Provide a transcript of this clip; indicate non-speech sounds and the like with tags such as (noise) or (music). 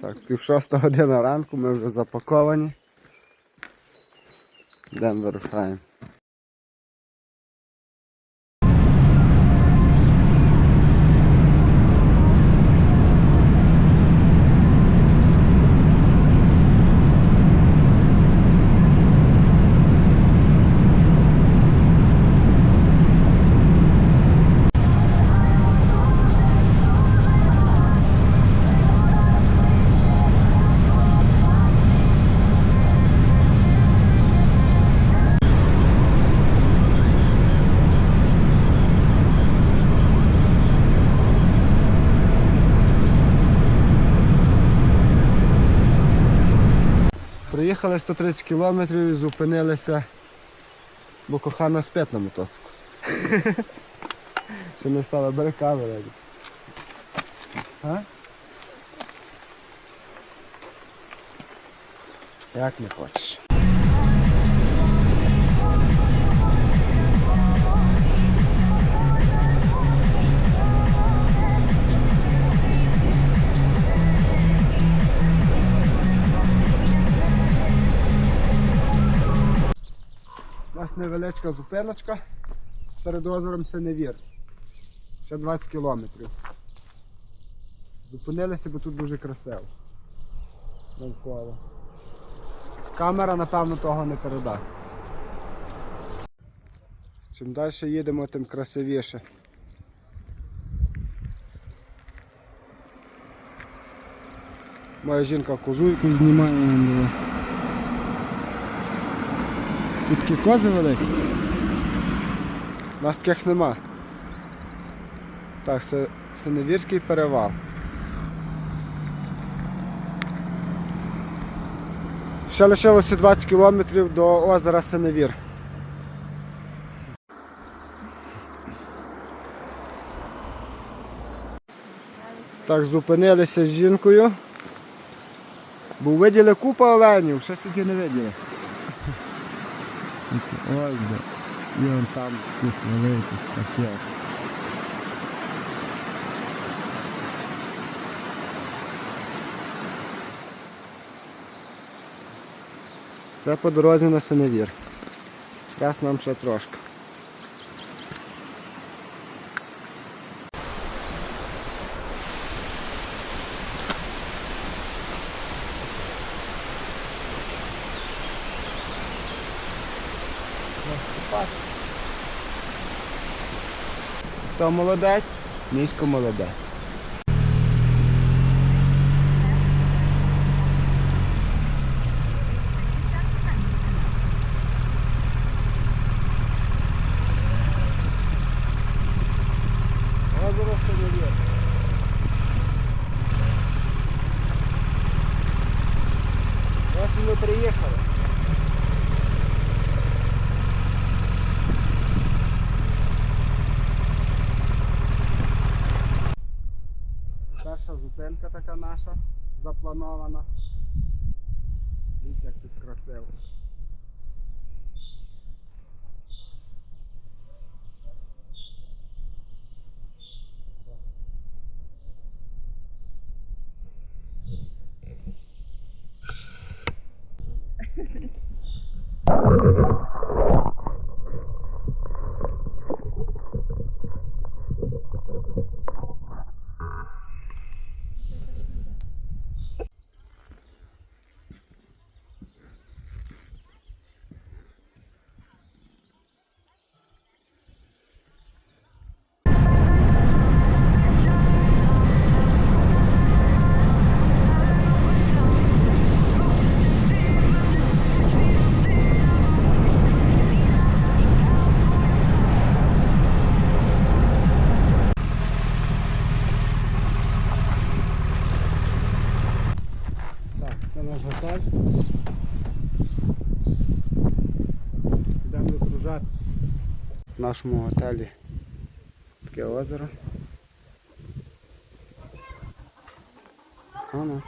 Так, пів шоста година (laughs) ранку, ми вже запаковані. Йдемо вирушаємо. Проїхали 130 кілометрів і зупинилися, бо кохана спить на мотоцику. Ще не стала, бери камеру. Як не хочеш. Невеличка зупиночка перед озером Синевір. Ще 20 кілометрів. Зупинилися, бо тут дуже красиво. Навколо. Камера, напевно, того не передасть. Чим далі їдемо, тим красивіше. Моя жінка козуйку знімає. Тут такі кози великі. У нас таких нема. Так, це Синевірський перевал. Ще лишилося 20 кілометрів до озера Синевір. Так, зупинилися з жінкою. Бо виділи купа оленів, ще сюди не виділи. Ось де. І он там тут великий таке. Це по дорозі на Синевір. Зараз нам ще трошки. Хто молодець? Місько молодець. Озеро Синевір. Ось і ми приїхали. Зупинка така наша запланована. Дивіться, як тут красиво. В нашому готелі таке озеро. Ано.